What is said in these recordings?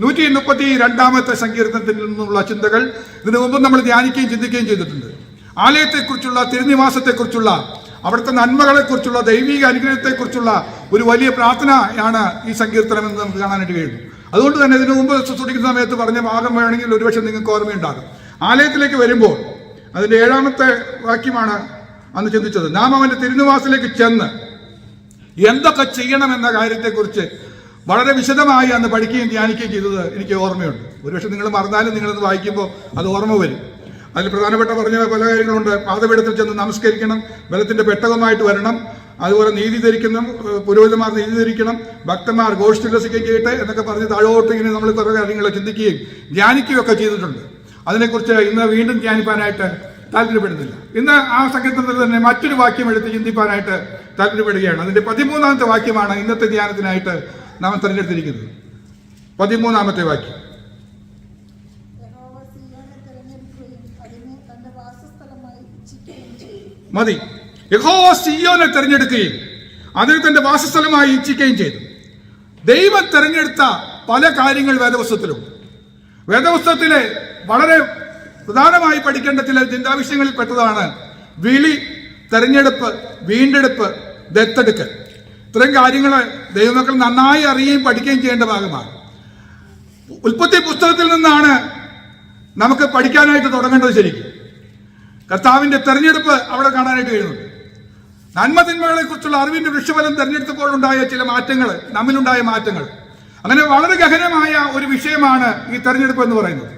നൂറ്റി മുപ്പത്തി രണ്ടാമത്തെ സങ്കീർത്തനത്തിൽ നിന്നുള്ള ചിന്തകൾ ഇതിനു മുമ്പ് നമ്മൾ ധ്യാനിക്കുകയും ചിന്തിക്കുകയും ചെയ്തിട്ടുണ്ട്. ആലയത്തെക്കുറിച്ചുള്ള തിരുനിവാസത്തെക്കുറിച്ചുള്ള അവിടുത്തെ നന്മകളെക്കുറിച്ചുള്ള ദൈവിക അനുഗ്രഹത്തെക്കുറിച്ചുള്ള ഒരു വലിയ പ്രാർത്ഥനയാണ് ഈ സങ്കീർത്തനം എന്ന് നമുക്ക് കാണാനായിട്ട് കഴിയുന്നു. അതുകൊണ്ട് തന്നെ ഇതിനു മുമ്പ് ശുശ്രൂഷിക്കുന്ന സമയത്ത് പറഞ്ഞ ഭാഗം വേണമെങ്കിൽ ഒരുപക്ഷെ നിങ്ങൾക്ക് ഓർമ്മയുണ്ടാകും. ആലയത്തിലേക്ക് വരുമ്പോൾ അതിന്റെ ഏഴാമത്തെ വാക്യമാണ് അന്ന് ചിന്തിച്ചത്. നാം അവന്റെ തിരുനിവാസത്തിലേക്ക് ചെന്ന് എന്തൊക്കെ ചെയ്യണമെന്ന കാര്യത്തെക്കുറിച്ച് വളരെ വിശദമായി അന്ന് പഠിക്കുകയും ധ്യാനിക്കുകയും ചെയ്തത് എനിക്ക് ഓർമ്മയുണ്ട്. ഒരുപക്ഷെ നിങ്ങൾ മറന്നാലും നിങ്ങളത് വായിക്കുമ്പോൾ അത് ഓർമ്മ വരും. അതിൽ പ്രധാനപ്പെട്ട പറഞ്ഞ പല കാര്യങ്ങളുണ്ട്. പാതപീഠത്തിൽ ചെന്ന് നമസ്കരിക്കണം ബലത്തിന്റെ പെട്ടകമായിട്ട് വരണം അതുപോലെ നീതി ധരിക്കണം പുരോഹിതന്മാർ നീതി ധരിക്കണം ഭക്തന്മാർ ഗോഷ്ഠിലസിക്കുകയും ചെയ്യട്ടെ എന്നൊക്കെ പറഞ്ഞ് താഴോട്ട് ഇങ്ങനെ നമ്മൾ കുറേ കാര്യങ്ങൾ ചിന്തിക്കുകയും ധ്യാനിക്കുകയും ഒക്കെ ചെയ്തിട്ടുണ്ട്. അതിനെക്കുറിച്ച് ഇന്ന് വീണ്ടും ധ്യാനിപ്പാനായിട്ട് താല്പര്യപ്പെടുന്നില്ല. ഇന്ന് ആ സങ്കീർത്തനത്തിൽ തന്നെ മറ്റൊരു വാക്യം എടുത്ത് ചിന്തിപ്പാനായിട്ട് താല്പര്യപ്പെടുകയാണ്. അതിന്റെ പതിമൂന്നാമത്തെ വാക്യമാണ് ഇന്നത്തെ ധ്യാനത്തിനായിട്ട് നാം തിരഞ്ഞെടുത്തിരിക്കുന്നത്. പതിമൂന്നാമത്തെ വാക്യം. മതി. യഹോവ സിയോനെ തെരഞ്ഞെടുക്കുകയും അതിന് തന്റെ വാസസ്ഥലമായി ഇച്ഛിക്കുകയും ചെയ്തു. ദൈവം തിരഞ്ഞെടുത്ത പല കാര്യങ്ങൾ വേദപുസ്തകത്തിലുണ്ട് വേദപുസ്തകത്തിലെ വളരെ പ്രധാനമായി പഠിക്കേണ്ട ചില ചിന്താവിഷയങ്ങളിൽ പെട്ടതാണ് വിളി തെരഞ്ഞെടുപ്പ് വീണ്ടെടുപ്പ് ദത്തെടുക്കൽ. ഇത്തരം കാര്യങ്ങൾ ദൈവമക്കൾ നന്നായി അറിയുകയും പഠിക്കുകയും ചെയ്യേണ്ട ഭാഗമാണ്. ഉൽപ്പത്തി പുസ്തകത്തിൽ നിന്നാണ് നമുക്ക് പഠിക്കാനായിട്ട് തുടങ്ങേണ്ടത് ശരിക്കും. കർത്താവിന്റെ തെരഞ്ഞെടുപ്പ് അവിടെ കാണാനായിട്ട് കഴിയുന്നുണ്ട് കുറിച്ചുള്ള അറിവിന്റെ വൃക്ഷഫലം തെരഞ്ഞെടുത്തപ്പോൾ ഉണ്ടായ ചില മാറ്റങ്ങൾ നമ്മിലുണ്ടായ മാറ്റങ്ങൾ. അങ്ങനെ വളരെ ഗഹനമായ ഒരു വിഷയമാണ് ഈ തെരഞ്ഞെടുപ്പ് എന്ന് പറയുന്നത്.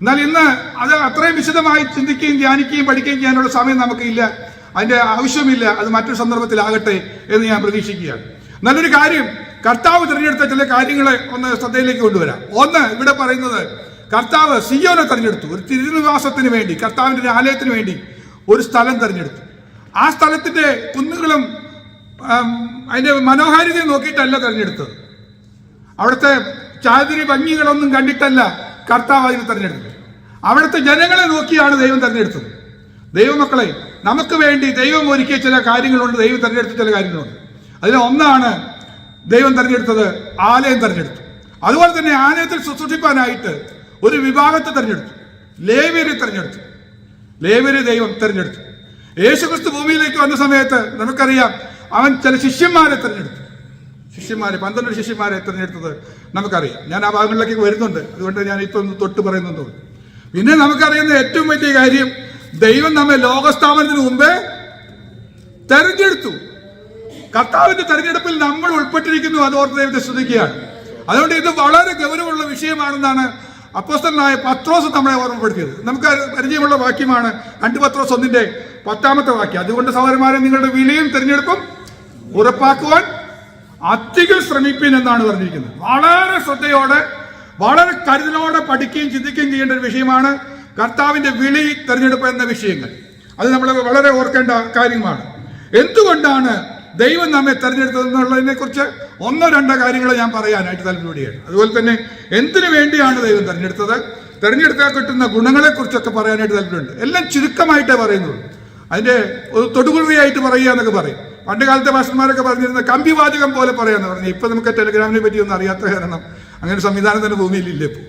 എന്നാൽ ഇന്ന് അത് അത്രയും വിശദമായി ചിന്തിക്കുകയും ധ്യാനിക്കുകയും പഠിക്കുകയും ചെയ്യാനുള്ള സമയം നമുക്കില്ല. അതിന്റെ ആവശ്യമില്ല അത് മറ്റൊരു സന്ദർഭത്തിലാകട്ടെ എന്ന് ഞാൻ പ്രതീക്ഷിക്കുകയാണ്. നല്ലൊരു കാര്യം കർത്താവ് തിരഞ്ഞെടുത്ത ചില കാര്യങ്ങളെ ഒന്ന് ശ്രദ്ധയിലേക്ക് കൊണ്ടുവരാം. ഒന്ന് ഇവിടെ പറയുന്നത് കർത്താവ് സിയോനെ തിരഞ്ഞെടുത്തു. ഒരു തിരുനിവാസത്തിന് വേണ്ടി കർത്താവിന്റെ ഒരു ആലയത്തിന് വേണ്ടി ഒരു സ്ഥലം തിരഞ്ഞെടുത്തു. ആ സ്ഥലത്തിന്റെ കുന്നുകളും അതിന്റെ മനോഹാരിതയും നോക്കിയിട്ടല്ല തിരഞ്ഞെടുത്തത്. അവിടുത്തെ ചാതിരി ഭംഗികളൊന്നും കണ്ടിട്ടല്ല കർത്താവ് അതിനെ തിരഞ്ഞെടുത്തത്. അവിടുത്തെ ജനങ്ങളെ നോക്കിയാണ് ദൈവം തെരഞ്ഞെടുത്തത്. ദൈവമക്കളെ നമുക്ക് വേണ്ടി ദൈവം ഒരുക്കിയ ചില കാര്യങ്ങളുണ്ട്. ദൈവം തിരഞ്ഞെടുത്ത ചില കാര്യങ്ങളുണ്ട്. അതിൽ ഒന്നാണ് ദൈവം തിരഞ്ഞെടുത്തത് ആലയം തിരഞ്ഞെടുത്തു. അതുപോലെ തന്നെ ആലയത്തിൽ ശുശ്രൂഷിപ്പാനായിട്ട് ഒരു വിഭാഗത്തെ തിരഞ്ഞെടുത്തു. ലേവ്യരെ തിരഞ്ഞെടുത്തു. ലേവ്യരെ ദൈവം തിരഞ്ഞെടുത്തു. യേശുക്രിസ്തു ഭൂമിയിലേക്ക് വന്ന സമയത്ത് നമുക്കറിയാം അവൻ ചില ശിഷ്യന്മാരെ തിരഞ്ഞെടുത്തു. ശിഷ്യന്മാരെ പന്ത്രണ്ട് ശിഷ്യന്മാരെ തിരഞ്ഞെടുത്തത് നമുക്കറിയാം. ഞാൻ ആ ഭാഗങ്ങളിലേക്ക് വരുന്നുണ്ട്. അതുകൊണ്ട് ഞാൻ ഇപ്പം തൊട്ട് പറയുന്നുണ്ട് പിന്നെ നമുക്കറിയുന്ന ഏറ്റവും വലിയ കാര്യം ദൈവം നമ്മെ ലോകസ്ഥാപനത്തിന് മുമ്പേ തെരഞ്ഞെടുത്തു. കർത്താവിന്റെ തെരഞ്ഞെടുപ്പിൽ നമ്മൾ ഉൾപ്പെട്ടിരിക്കുന്നു അത് ഓർത്ത് ദൈവത്തെ ശ്രദ്ധിക്കുകയാണ്. അതുകൊണ്ട് ഇത് വളരെ ഗൗരവമുള്ള വിഷയമാണെന്നാണ് അപ്പോസ്തലനായ പത്രോസ് നമ്മളെ ഓർമ്മപ്പെടുത്തിയത്. നമുക്ക് പരിചയമുള്ള വാക്യമാണ് രണ്ട് പത്രോസ് ഒന്നിന്റെ പത്താമത്തെ വാക്യം. അതുകൊണ്ട് സഹോദരന്മാരെ നിങ്ങളുടെ വിലയും തെരഞ്ഞെടുപ്പും ഉറപ്പാക്കുവാൻ അധികം ശ്രമിപ്പിൻ എന്നാണ് പറഞ്ഞിരിക്കുന്നത്. വളരെ ശ്രദ്ധയോടെ വളരെ കരുതലോടെ പഠിക്കുകയും ചിന്തിക്കുകയും ചെയ്യേണ്ട ഒരു വിഷയമാണ് കർത്താവിന്റെ വിളി തെരഞ്ഞെടുപ്പ് എന്ന വിഷയങ്ങൾ. അത് നമ്മൾ വളരെ ഓർക്കേണ്ട കാര്യമാണ്. എന്തുകൊണ്ടാണ് ദൈവം നമ്മെ തെരഞ്ഞെടുത്തതെന്നുള്ളതിനെ കുറിച്ച് ഒന്നോ രണ്ടോ കാര്യങ്ങൾ ഞാൻ പറയാനായിട്ട് താല്പര്യപ്പെടുകയാണ് അതുപോലെ തന്നെ എന്തിനു വേണ്ടിയാണ് ദൈവം തെരഞ്ഞെടുത്തത്? തെരഞ്ഞെടുത്താൽ കിട്ടുന്ന ഗുണങ്ങളെ കുറിച്ചൊക്കെ പറയാനായിട്ട് താല്പര്യമുണ്ട് എല്ലാം ചുരുക്കമായിട്ടേ പറയുന്നുള്ളൂ. അതിന്റെ ഒരു തൊടുകുറിയായിട്ട് പറയുക എന്നൊക്കെ പറയും. പണ്ട് കാലത്തെ ഭാഷന്മാരൊക്കെ പറഞ്ഞിരുന്ന കമ്പിവാചകം പോലെ പറയാന്ന് പറഞ്ഞു. ഇപ്പൊ നമുക്ക് ടെലിഗ്രാമിനെ പറ്റി ഒന്നും അറിയാത്ത കാരണം അങ്ങനെ സംവിധാനം തന്നെ ഭൂമിയിലില്ല ഇപ്പോൾ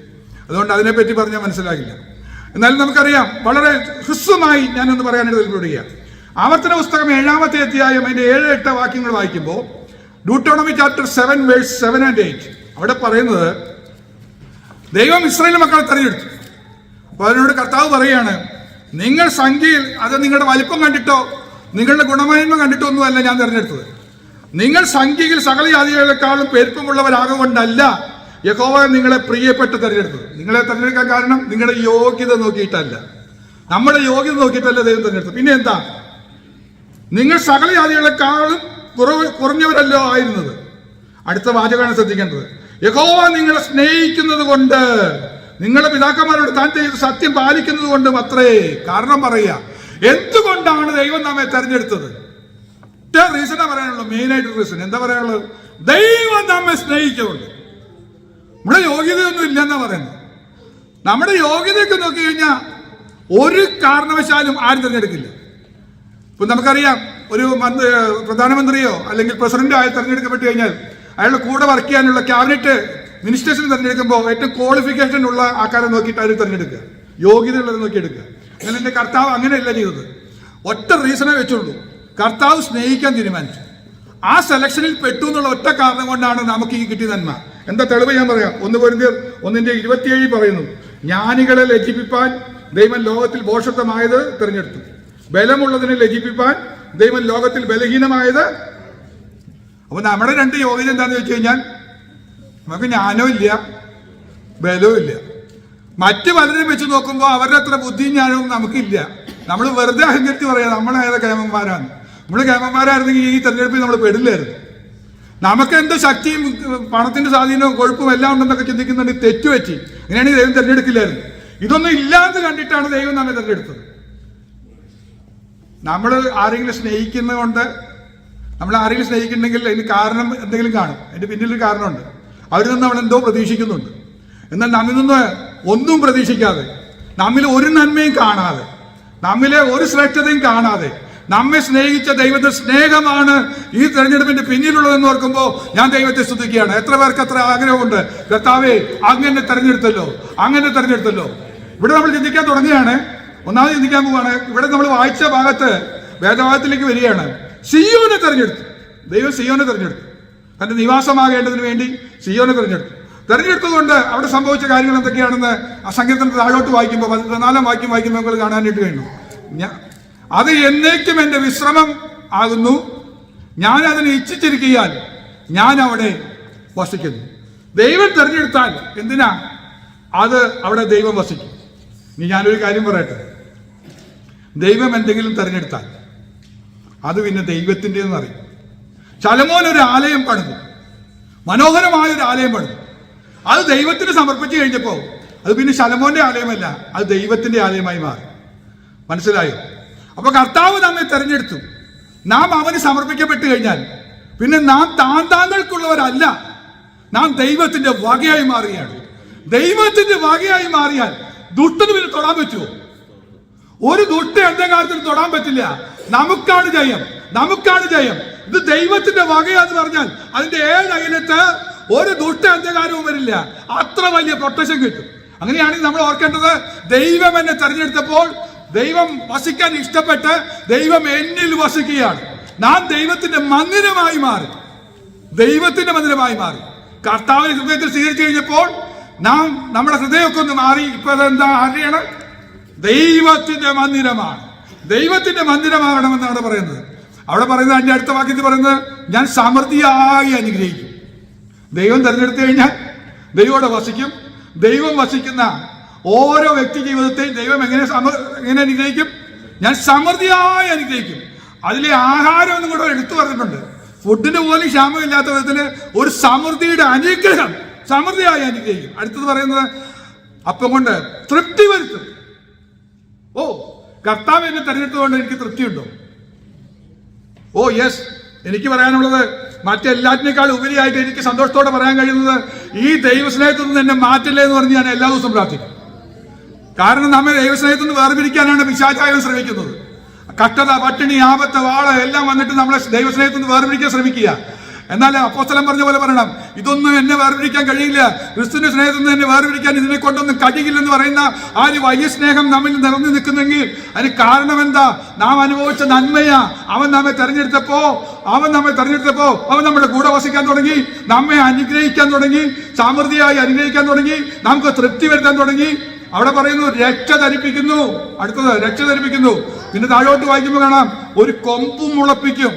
അതുകൊണ്ട് അതിനെപ്പറ്റി പറഞ്ഞാൽ മനസ്സിലാകില്ല. എന്നാലും നമുക്കറിയാം വളരെ ഹ്രസ്വമായി ഞാനൊന്ന് പറയാനായിട്ട് താല്പര്യപ്പെടുകയാണ് ആവർത്തന പുസ്തകം ഏഴാമത്തെ അധ്യായം അതിന്റെ ഏഴ് എട്ട് വാക്യങ്ങൾ വായിക്കുമ്പോൾ Deuteronomy chapter seven verse seven and eight അവിടെ പറയുന്നത് ദൈവം ഇസ്രയേൽ മക്കളെ തെരഞ്ഞെടുത്തു അപ്പൊ അതിനോട് കർത്താവ് പറയാണ് നിങ്ങൾ സംഖ്യയിൽ അത് നിങ്ങളുടെ വലിപ്പം കണ്ടിട്ടോ നിങ്ങളുടെ ഗുണമേന്മ കണ്ടിട്ടോ ഒന്നുമല്ല ഞാൻ തിരഞ്ഞെടുത്തത്. നിങ്ങൾ സംഖ്യയിൽ സകല ജാതികളെക്കാളും പെരുപ്പമുള്ളവരാകൊണ്ടല്ല യഹോവ നിങ്ങളെ പ്രിയപ്പെട്ട് തെരഞ്ഞെടുത്തത് നിങ്ങളെ തെരഞ്ഞെടുക്കാൻ കാരണം നിങ്ങളുടെ യോഗ്യത നോക്കിയിട്ടല്ല. നമ്മുടെ യോഗ്യത നോക്കിയിട്ടല്ല ദൈവം തിരഞ്ഞെടുത്തത്. പിന്നെ എന്താ? നിങ്ങൾ സകല ജാതികളെക്കാളും കുറവ് കുറഞ്ഞവരല്ലോ ആയിരുന്നത്. അടുത്ത വാചകമാണ് ശ്രദ്ധിക്കേണ്ടത്. യഹോവ നിങ്ങളെ സ്നേഹിക്കുന്നത് കൊണ്ട് നിങ്ങളുടെ പിതാക്കന്മാരോട് താൻ ചെയ്ത് സത്യം പാലിക്കുന്നത് കൊണ്ടും അത്രേ കാരണം പറയുക. എന്തുകൊണ്ടാണ് ദൈവം നമ്മെ തെരഞ്ഞെടുത്തത്? ഒറ്റ റീസണാ പറയാനുള്ളൂ. മെയിൻ ആയിട്ട് റീസൺ എന്താ പറയാനുള്ളത്? ദൈവം നമ്മെ സ്നേഹിക്കുന്നുണ്ട്. നമ്മുടെ യോഗ്യതയൊന്നും ഇല്ലെന്നാ പറയുന്നത്. നമ്മുടെ യോഗ്യതയൊക്കെ നോക്കി കഴിഞ്ഞാൽ ഒരു കാരണവശാലും ആരും തിരഞ്ഞെടുക്കില്ല. ഇപ്പൊ നമുക്കറിയാം ഒരു മന്ത്രി പ്രധാനമന്ത്രിയോ അല്ലെങ്കിൽ പ്രസിഡന്റോ ആയി തെരഞ്ഞെടുക്കപ്പെട്ട് കഴിഞ്ഞാൽ അയാളുടെ കൂടെ വർക്ക് ചെയ്യാനുള്ള ക്യാബിനറ്റ് മിനിസ്റ്റേഴ്സിന് തിരഞ്ഞെടുക്കുമ്പോൾ ഏറ്റവും ക്വാളിഫിക്കേഷൻ ഉള്ള ആൾക്കാരെ നോക്കിയിട്ട് അവർ തിരഞ്ഞെടുക്കുക. യോഗ്യതയുള്ളവരെ നോക്കി എടുക്കുക അങ്ങനെ എന്റെ കർത്താവ് അങ്ങനെയല്ല ചെയ്തത്. ഒറ്റ റീസണേ വെച്ചുള്ളൂ. കർത്താവ് സ്നേഹിക്കാൻ തീരുമാനിച്ചു. ആ സെലക്ഷനിൽ പെട്ടു എന്നുള്ള ഒറ്റ കാരണം കൊണ്ടാണ് നമുക്ക് ഈ കിട്ടിയ നന്മ. എന്താ തെളിവ് ഞാൻ പറയാം? ഒന്ന് പൊരുന്തിയർ ഒന്നിന്റെ ഇരുപത്തിയേഴ് പറയുന്നു ജ്ഞാനികളെ ലജിപ്പിപ്പാൻ ദൈവം ലോകത്തിൽ ഭോഷത്വമായത് തിരഞ്ഞെടുത്തു. ബലമുള്ളതിനെ ലജിപ്പിപ്പാൻ ദൈവം ലോകത്തിൽ ബലഹീനമായത് അപ്പൊ നമ്മുടെ രണ്ട് യോഗ്യത എന്താന്ന് വെച്ച് കഴിഞ്ഞാൽ നമുക്ക് ജ്ഞാനവും ഇല്ല ബലവും ഇല്ല. മറ്റു പലരും വെച്ച് നോക്കുമ്പോൾ അവരുടെ അത്ര ബുദ്ധിയും ജ്ഞാനവും നമുക്കില്ല. നമ്മൾ വെറുതെ അഹങ്കരിച്ച് പറയാം നമ്മളേതാ കേമന്മാരാണ് നമ്മൾ കേമന്മാരായിരുന്നെങ്കിൽ ഈ തെരഞ്ഞെടുപ്പിൽ നമ്മൾ പെടില്ലായിരുന്നു. നമുക്ക് എന്ത് ശക്തിയും പണത്തിന്റെ സ്വാധീനവും കൊഴുപ്പും എല്ലാം ഉണ്ടെന്നൊക്കെ ചിന്തിക്കുന്നുണ്ട് തെറ്റുപറ്റി. അങ്ങനെയാണെങ്കിൽ ദൈവം തിരഞ്ഞെടുക്കില്ലായിരുന്നു. ഇതൊന്നും ഇല്ലാന്ന് കണ്ടിട്ടാണ് ദൈവം നമ്മെ തിരഞ്ഞെടുത്തത്. നമ്മൾ ആരെങ്കിലും സ്നേഹിക്കുന്നത് കൊണ്ട് നമ്മൾ ആരെങ്കിലും സ്നേഹിക്കുന്നുണ്ടെങ്കിൽ അതിന് കാരണം എന്തെങ്കിലും കാണും. അതിന്റെ പിന്നിലൊരു കാരണമുണ്ട്. അവരിൽ നിന്ന് നമ്മൾ എന്തോ പ്രതീക്ഷിക്കുന്നുണ്ട്. എന്നാൽ നമ്മിൽ നിന്ന് ഒന്നും പ്രതീക്ഷിക്കാതെ നമ്മിൽ ഒരു നന്മയും കാണാതെ നമ്മിലെ ഒരു ശ്രേഷ്ഠതയും കാണാതെ നമ്മെ സ്നേഹിച്ച ദൈവത്തെ സ്നേഹമാണ് ഈ തെരഞ്ഞെടുപ്പിന്റെ പിന്നിലുള്ളതെന്ന് ഓർക്കുമ്പോൾ ഞാൻ ദൈവത്തെ സ്തുതിക്കുകയാണ്. എത്ര പേർക്ക് അത്ര ആഗ്രഹമുണ്ട്? കർത്താവേ അങ്ങനെ തെരഞ്ഞെടുത്തല്ലോ അങ്ങനെ തെരഞ്ഞെടുത്തല്ലോ. ഇവിടെ നമ്മൾ ചിന്തിക്കാൻ തുടങ്ങുകയാണ്. ഒന്നാമത് ചിന്തിക്കാൻ പോവാണ് ഇവിടെ നമ്മൾ വായിച്ച ഭാഗത്ത് വേദഭാഗത്തിലേക്ക് വരികയാണ്. സിയോനെ തെരഞ്ഞെടുത്തു. ദൈവം സിയോനെ തെരഞ്ഞെടുത്തു. തന്റെ നിവാസമാകേണ്ടതിന് വേണ്ടി സിയോനെ തെരഞ്ഞെടുത്തു. തെരഞ്ഞെടുത്തതുകൊണ്ട് അവിടെ സംഭവിച്ച കാര്യങ്ങൾ എന്തൊക്കെയാണെന്ന് ആ സങ്കീർത്തനത്തിൽ താഴോട്ട് വായിക്കുമ്പോൾ പതിനാലാം വാക്യം വായിക്കുമ്പോൾ നമുക്ക് കാണാനായിട്ട് കഴിഞ്ഞു. ഞാ- അത് എന്നേക്കും എന്റെ വിശ്രമം ആകുന്നു. ഞാൻ അതിനെ ഇച്ഛിച്ചിരിക്കാൻ ഞാൻ അവിടെ വസിക്കുന്നു. ദൈവം തെരഞ്ഞെടുത്താൽ എന്തിനാ? അത് അവിടെ ദൈവം വസിക്കും. ഇനി ഞാനൊരു കാര്യം പറയട്ടെ. ദൈവം എന്തെങ്കിലും തെരഞ്ഞെടുത്താൽ അത് പിന്നെ ദൈവത്തിന്റെന്ന് അറിയും. ശലമോൻ ഒരു ആലയം പണിതു. മനോഹരമായ ഒരു ആലയം പണിതു. അത് ദൈവത്തിന് സമർപ്പിച്ചു കഴിഞ്ഞപ്പോൾ അത് പിന്നെ ശലമോന്റെ ആലയമല്ല അത് ദൈവത്തിന്റെ ആലയമായി മാറി. മനസ്സിലായോ? അപ്പൊ കർത്താവ് നമ്മെ തെരഞ്ഞെടുത്തു. നാം അവന് സമർപ്പിക്കപ്പെട്ടു കഴിഞ്ഞാൽ പിന്നെ നാം താൻ താങ്കൾക്കുള്ളവരല്ല. നാം ദൈവത്തിന്റെ വകയായി മാറിയാണ് ദൈവത്തിന്റെ വകയായി മാറിയാൽ ദുഷ്ടന് പിന്നെ തൊടാൻ പറ്റുമോ? ഒരു ദുഷ്ട എന്റെ കാര്യത്തിൽ തൊടാൻ പറ്റില്ല. നമുക്കാണ് ജയം. നമുക്കാണ് ജയം. ഇത് ദൈവത്തിന്റെ വകയാന്ന് പറഞ്ഞാൽ അതിന്റെ ഏഴ് ഒരു ദുഷ്ട അന്ധകാരവും വരില്ല. അത്ര വലിയ പ്രൊട്ടക്ഷൻ കിട്ടും. അങ്ങനെയാണെങ്കിൽ നമ്മൾ ഓർക്കേണ്ടത് ദൈവം എന്നെ തെരഞ്ഞെടുത്തപ്പോൾ ദൈവം വസിക്കാൻ ഇഷ്ടപ്പെട്ട് ദൈവം എന്നിൽ വസിക്കുകയാണ്. നാം ദൈവത്തിന്റെ മന്ദിരമായി മാറി. ദൈവത്തിന്റെ മന്ദിരമായി മാറി. കർത്താവിനെ ഹൃദയത്തിൽ സ്വീകരിച്ചു കഴിഞ്ഞപ്പോൾ നാം നമ്മുടെ ഹൃദയമൊക്കെ ഒന്ന് മാറി. ഇപ്പൊ അതെന്താ? അറിയണം ദൈവത്തിന്റെ മന്ദിരമാണ്. ദൈവത്തിന്റെ മന്ദിരമാകണമെന്നാണ് പറയുന്നത്. അവിടെ പറയുന്നത് അതിന്റെ അടുത്ത വാക്യത്തിൽ പറയുന്നത് ഞാൻ സമൃദ്ധിയായി അനുഗ്രഹിക്കും. ദൈവം തിരഞ്ഞെടുത്തു കഴിഞ്ഞാൽ ദൈവം അവിടെ വസിക്കും. ദൈവം വസിക്കുന്ന ഓരോ വ്യക്തി ജീവിതത്തെയും ദൈവം എങ്ങനെ എങ്ങനെ അനുഗ്രഹിക്കും? ഞാൻ സമൃദ്ധിയായി അനുഗ്രഹിക്കും. അതിലെ ആഹാരം എന്നും കൂടെ എടുത്തു പറഞ്ഞിട്ടുണ്ട്. ഫുഡിന് പോലും ക്ഷാമമില്ലാത്ത വിധത്തിന് ഒരു സമൃദ്ധിയുടെ അനുഗ്രഹം സമൃദ്ധിയായി അനുഗ്രഹിക്കും. അടുത്തത് പറയുന്നത് അപ്പം കൊണ്ട് തൃപ്തി വരുത്തും. ഓ കർത്താവ് എന്നെ തെരഞ്ഞെടുത്തുകൊണ്ട് എനിക്ക് തൃപ്തിയുണ്ടോ? ഓ യെസ് എനിക്ക് പറയാനുള്ളത് മറ്റെല്ലാറ്റിനേക്കാൾ ഉപരിയായിട്ട് എനിക്ക് സന്തോഷത്തോടെ പറയാൻ കഴിയുന്നത് ഈ ദൈവസ്നേഹത്തിൽ നിന്ന് എന്നെ മാറ്റില്ല എന്ന് പറഞ്ഞ് ഞാൻ എല്ലാ ദിവസവും പ്രാർത്ഥിക്കും. കാരണം നമ്മെ ദൈവസ്നേഹത്തിൽ നിന്ന് വേർപിരിക്കാനാണ് പിശാചായം ശ്രമിക്കുന്നത്. കഷ്ടത പട്ടിണി ആപത്ത് വാൾ എല്ലാം വന്നിട്ട് നമ്മളെ ദൈവസ്നേഹത്തിൽ നിന്ന് വേർപിരിക്കാൻ ശ്രമിക്കുക. എന്നാൽ അപ്പോസ്തലൻ പറഞ്ഞ പോലെ പറയണം ഇതൊന്നും എന്നെ വേർപിരിക്കാൻ കഴിയില്ല. ക്രിസ്തുവിന്റെ സ്നേഹത്തിൽ നിന്ന് എന്നെ വേർപിരിക്കാൻ ഇതിനെ കൊണ്ടൊന്നും കഴിയില്ലെന്ന് പറയുന്ന ആ ഒരു വലിയ സ്നേഹം നമ്മിൽ നിറഞ്ഞു നിൽക്കുന്നെങ്കിൽ അതിന് കാരണം എന്താ? നാം അനുഭവിച്ച നന്മയാ. അവൻ നമ്മെ തെരഞ്ഞെടുത്തപ്പോ അവൻ നമ്മെ തെരഞ്ഞെടുത്തപ്പോ അവൻ നമ്മുടെ കൂടെ വസിക്കാൻ തുടങ്ങി നമ്മെ അനുഗ്രഹിക്കാൻ തുടങ്ങി സമൃദ്ധിയായി അനുഗ്രഹിക്കാൻ തുടങ്ങി നമുക്ക് തൃപ്തി വരുത്താൻ തുടങ്ങി അവിടെ പറയുന്നു രക്ഷ ധരിപ്പിക്കുന്നു. അടുത്തത് രക്ഷ ധരിപ്പിക്കുന്നു. പിന്നെ താഴോട്ട് വായിക്കുമ്പോൾ കാണാം ഒരു കൊമ്പും മുളപ്പിക്കും.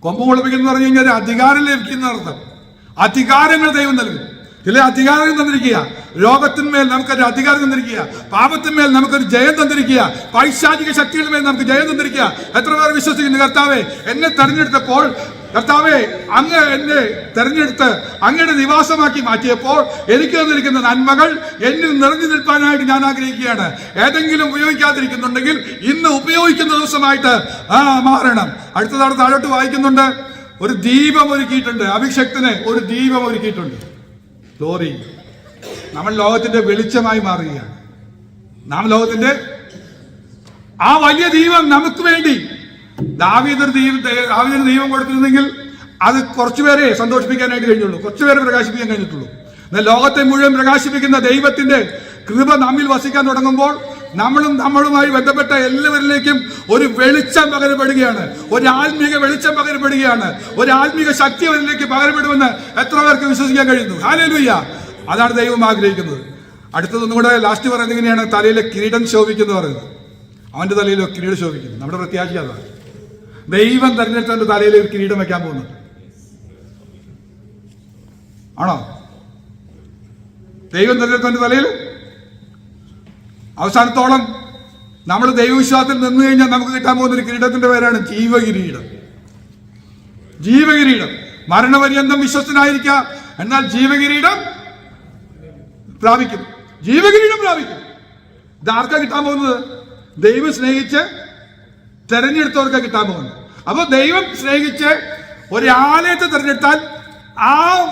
കൊമ്പ് എന്ന് പറഞ്ഞു കഴിഞ്ഞാൽ അധികാരം ലഭിക്കുന്ന അർത്ഥം. അധികാരങ്ങൾ ദൈവം നൽകും. ചില അധികാരങ്ങൾ തന്നിരിക്കുക. രോഗത്തിന്മേൽ നമുക്കൊരു അധികാരം തന്നിരിക്കുക. പാപത്തിന്മേൽ നമുക്കൊരു ജയം തന്നിരിക്കുക. പൈശാചിക ശക്തികളുടെ മേൽ നമുക്ക് ജയം തന്നിരിക്കുക. എത്ര പേർ വിശ്വസിക്കുന്നു കർത്താവേ? എന്നെ തെരഞ്ഞെടുത്തപ്പോൾ കർത്താവെ അങ്ങ് എന്നെ തെരഞ്ഞെടുത്ത് അങ്ങയുടെ നിവാസമാക്കി മാറ്റിയപ്പോൾ എനിക്ക് തന്നിരിക്കുന്ന നന്മകൾ എന്നിൽ നിറഞ്ഞു നിൽപ്പാനായിട്ട് ഞാൻ ആഗ്രഹിക്കുകയാണ്. ഏതെങ്കിലും ഉപയോഗിക്കാതിരിക്കുന്നുണ്ടെങ്കിൽ ഇന്ന് ഉപയോഗിക്കുന്ന ദിവസമായിട്ട് ആ മാറണം. അടുത്തതാണ് താഴോട്ട് വായിക്കുന്നുണ്ട്. ഒരു ദീപം ഒരുക്കിയിട്ടുണ്ട്. അഭിഷക്തിന് ഒരു ദീപം ഒരുക്കിയിട്ടുണ്ട്. ലോറി നമ്മൾ ലോകത്തിന്റെ വെളിച്ചമായി മാറുകയാണ്. നാം ലോകത്തിന്റെ ആ വലിയ ദീപം നമുക്ക് വേണ്ടി ദാവീദൊരു ദൈവം ദാവീദിന് ദൈവം കൊടുത്തിരുന്നെങ്കിൽ അത് കുറച്ചുപേരെ സന്തോഷിപ്പിക്കാനായിട്ട് കഴിഞ്ഞുള്ളൂ. കുറച്ചുപേരെ പ്രകാശിപ്പിക്കാൻ കഴിഞ്ഞിട്ടുള്ളൂ. എന്നാൽ ലോകത്തെ മുഴുവൻ പ്രകാശിപ്പിക്കുന്ന ദൈവത്തിന്റെ കൃപ നമ്മിൽ വസിക്കാൻ തുടങ്ങുമ്പോൾ നമ്മളും നമ്മളുമായി ബന്ധപ്പെട്ട എല്ലാവരിലേക്കും ഒരു വെളിച്ചം പകരപ്പെടുകയാണ്. ഒരു ആത്മീക വെളിച്ചം പകരപ്പെടുകയാണ്. ഒരു ആത്മീക ശക്തി അവരിലേക്ക് പകരപ്പെടുമെന്ന് എത്ര പേർക്ക് വിശ്വസിക്കാൻ കഴിയുന്നു? ഹാലേലുയ്യ അതാണ് ദൈവം ആഗ്രഹിക്കുന്നത്. അടുത്തതൊന്നും കൂടെ ലാസ്റ്റ് പറയുന്നത് ഇങ്ങനെയാണ്. തലയിലെ കിരീടം ശോഭിക്കുന്നു പറയുന്നത്. അവന്റെ തലയിലോ കിരീടം ശോഭിക്കുന്നു. നമ്മുടെ പ്രത്യാശ അതാണ്. ദൈവം തെരഞ്ഞെടുത്തവന്റെ തലയിൽ ഒരു കിരീടം വെക്കാൻ പോകുന്നു. ആണോ? ദൈവം തെരഞ്ഞെടുത്തവന്റെ തലയിൽ? അവസാനത്തോളം നമ്മൾ ദൈവവിശ്വാസത്തിൽ നിന്ന് കഴിഞ്ഞാൽ നമുക്ക് കിട്ടാൻ പോകുന്ന ഒരു കിരീടത്തിന്റെ പേരാണ് ജീവകിരീടം. ജീവകിരീടം. മരണപര്യന്തം വിശ്വസ്തനായിരിക്കാം. എന്നാൽ ജീവകിരീടം പ്രാപിക്കും. ജീവകിരീടം പ്രാപിക്കും. ഇതാർക്കാ കിട്ടാൻ പോകുന്നത്? ദൈവം സ്നേഹിച്ച് തെരഞ്ഞെടുത്തവർക്ക് കിട്ടാൻ പോകുന്നത്. അപ്പൊ ദൈവം സ്നേഹിച്ച് ഒരാലയത്തെ തിരഞ്ഞെടുത്താൽ ആ